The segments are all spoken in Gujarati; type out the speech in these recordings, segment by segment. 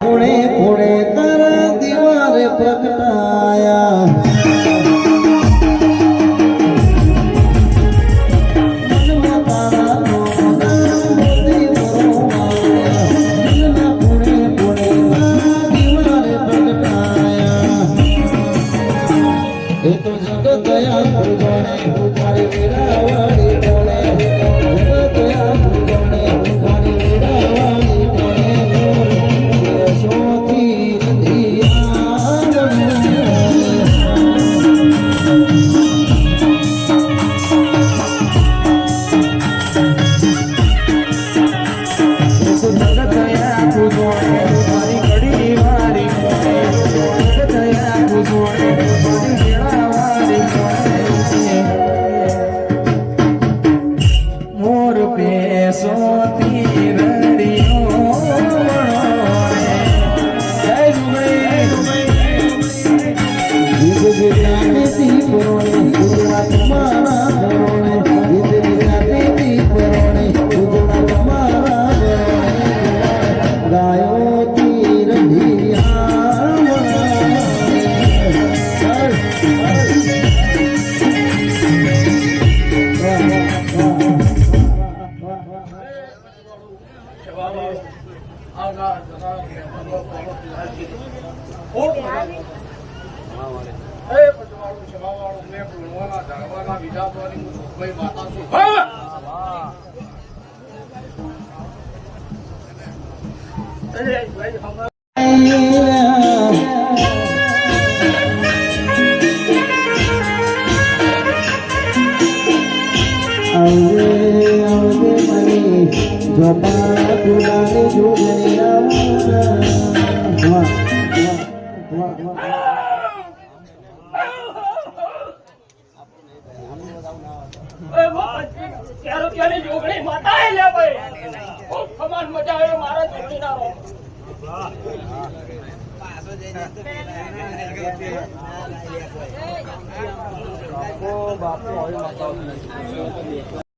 પુણે પુણે તારા દિવારે પ્રગટાયા Thế giới anh?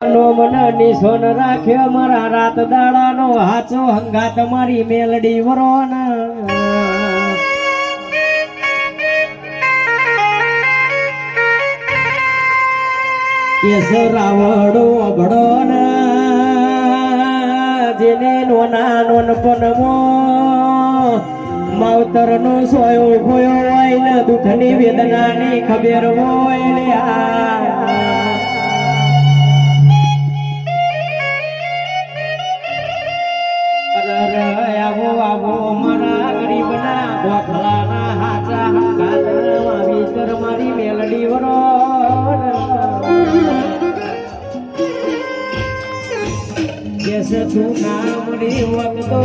નો મન નિશોન રાખ્યો મારા રાત દાડાનો હાચો હંગાત મારી મેલડી વરોન. કેસ રાવડો અભડો જેને નોના નોનપણમો માવતર નો સોયો ખોયો હોય ને દુઃખની વેદનાની ખબર હોય લે કેસ તું નામડી વખતો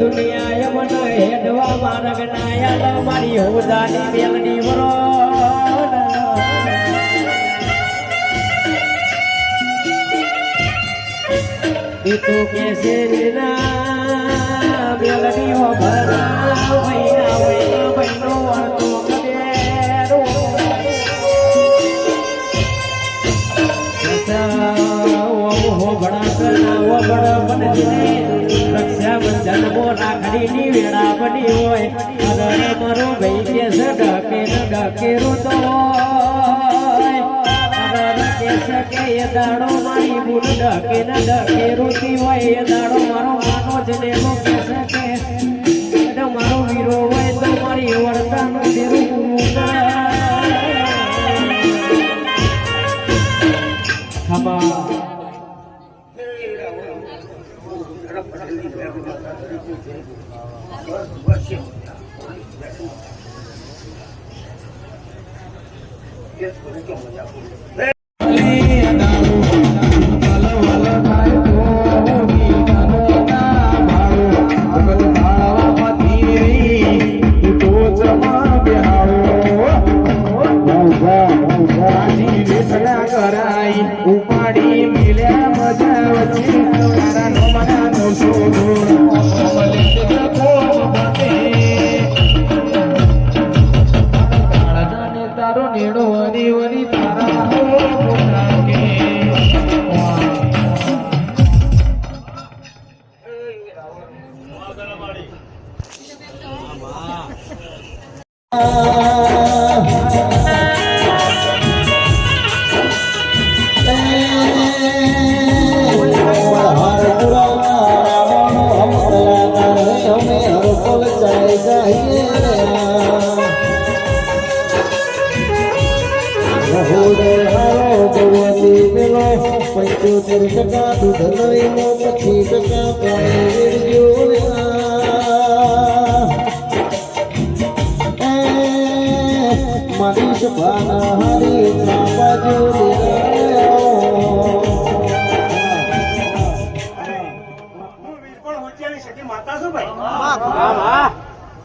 દુનિયા મન હેડવા માર્ગ નાયા મારી હોદાની મેલડી વરો એ તો કેસે ના બેલડી હો ભરા ભૈયા ભૈયા ભૈનો વર્તો કરના બનજીને હોય અને મારો ભાઈ ન ડકે રોતો કે એ દાડો મારી ભૂલ ડકે ન રોતી હોય એ દાડો મારો માનો જ કેસ કે મારો વીરો હોય તો મારી ખમા believe everyone. ಮಾಡಿ પંચોતેર ટકા દૂધ લઈને પચીસ ટકા પાણી મારી સભાના હારી બાજુ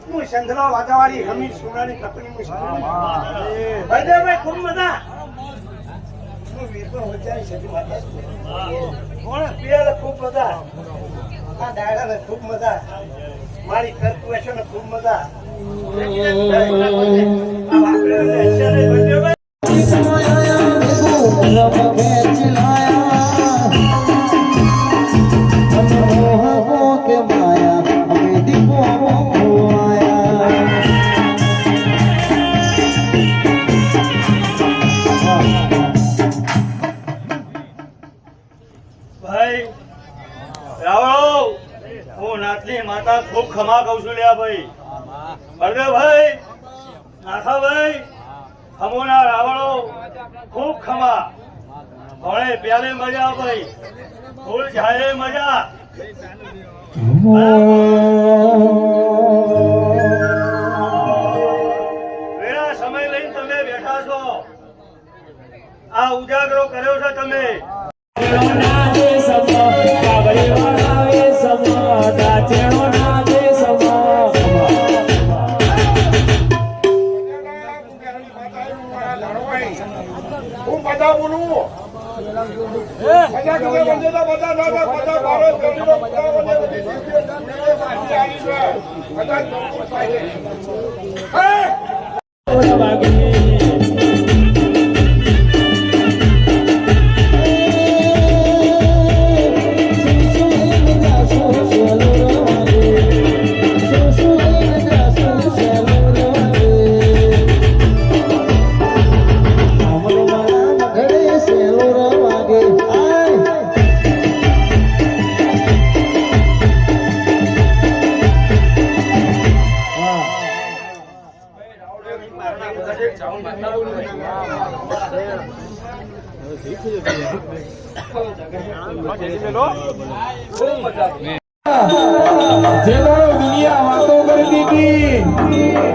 હું સંધરા વાજાવાળી હમીર સુરાની કપની હું ભાઈ ખૂબ મજા હું વીરપણ હોશિયારી સખી માતા છું કોણ પિયર ખૂબ મજા આ ડાયરા ખૂબ મજા મારી ખૂબ મજા ખમા કહું છું લ્યા ભાઈ બળદેવભાઈ નાથાભાઈ ખમોના રાવણો ખૂબ ખમા ભણે પ્યાલે મજા ભાઈ ફૂલ ઝાડે મજા વેળા સમય લઈને તમે બેઠા છો આ ઉજાગરો કર્યો છે તમે હું 我以，我们这大。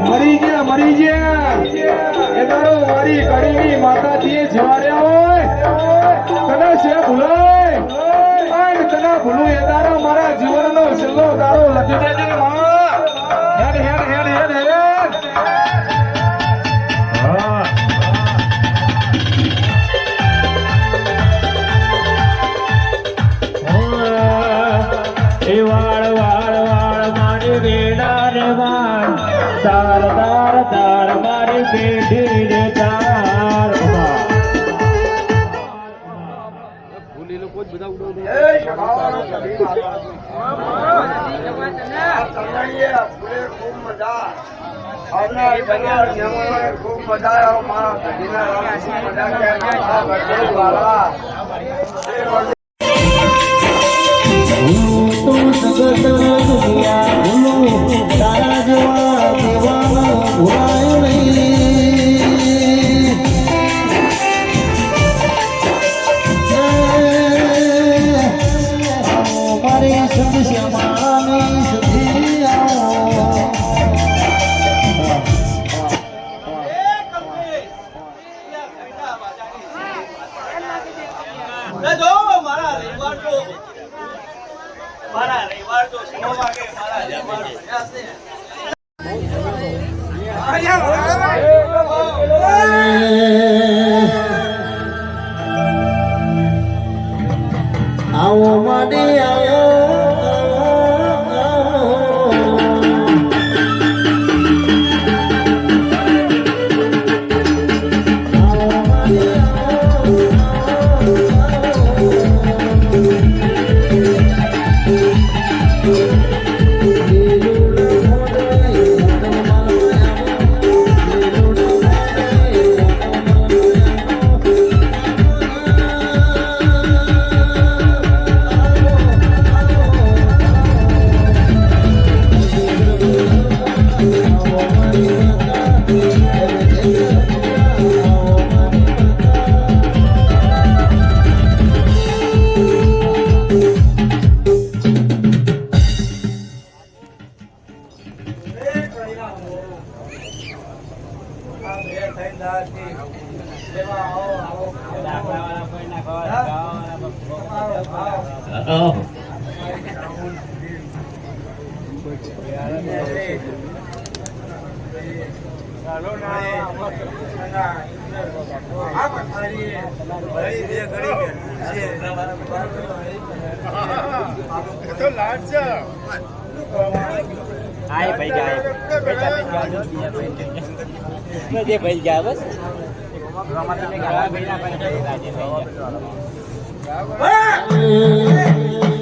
મરી ગયા મરી ગયા એ તારો મારી કડીની માતાજીએ જવાડ્યા હોય તને છે ભૂલાય તને ભૂલું એ તારો મારા જીવનનો છેલ્લો તારો લખી ખૂબ મજા આવના બન્યા જમણોએ ખૂબ મજા આવ્યો મારા મજા આવો માડી આય ભાઈ ગયા. ભાઈ ભાઈ ગયા બસ. રમત ને ગયા ભાઈ ના ભાઈ રાજે ભાઈ ગયા હા!